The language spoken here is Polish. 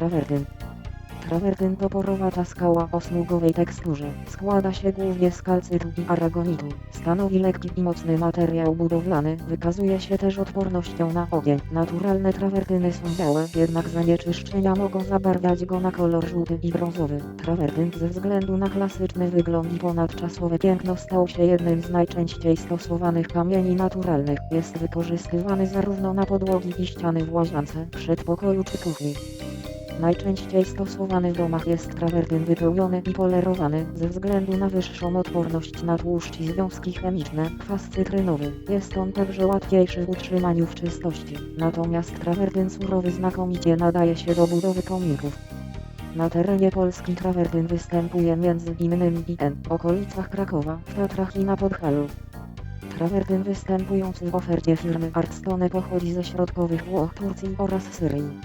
Trawertyn. Trawertyn to porowata skała o smugowej teksturze. Składa się głównie z kalcytu i aragonitu. Stanowi lekki i mocny materiał budowlany. Wykazuje się też odpornością na ogień. Naturalne trawertyny są białe, jednak zanieczyszczenia mogą zabarwiać go na kolor żółty i brązowy. Trawertyn ze względu na klasyczny wygląd i ponadczasowe piękno stał się jednym z najczęściej stosowanych kamieni naturalnych. Jest wykorzystywany zarówno na podłogi i ściany w łazience, przedpokoju czy kuchni. Najczęściej stosowany w domach jest trawertyn wypełniony i polerowany ze względu na wyższą odporność na tłuszcz i związki chemiczne, kwas cytrynowy. Jest on także łatwiejszy w utrzymaniu w czystości. Natomiast trawertyn surowy znakomicie nadaje się do budowy kominków. Na terenie Polski trawertyn występuje między innymi N, okolicach Krakowa, w Tatrach i na Podhalu. Trawertyn występujący w ofercie firmy Artstone pochodzi ze środkowych Włoch, Turcji oraz Syrii.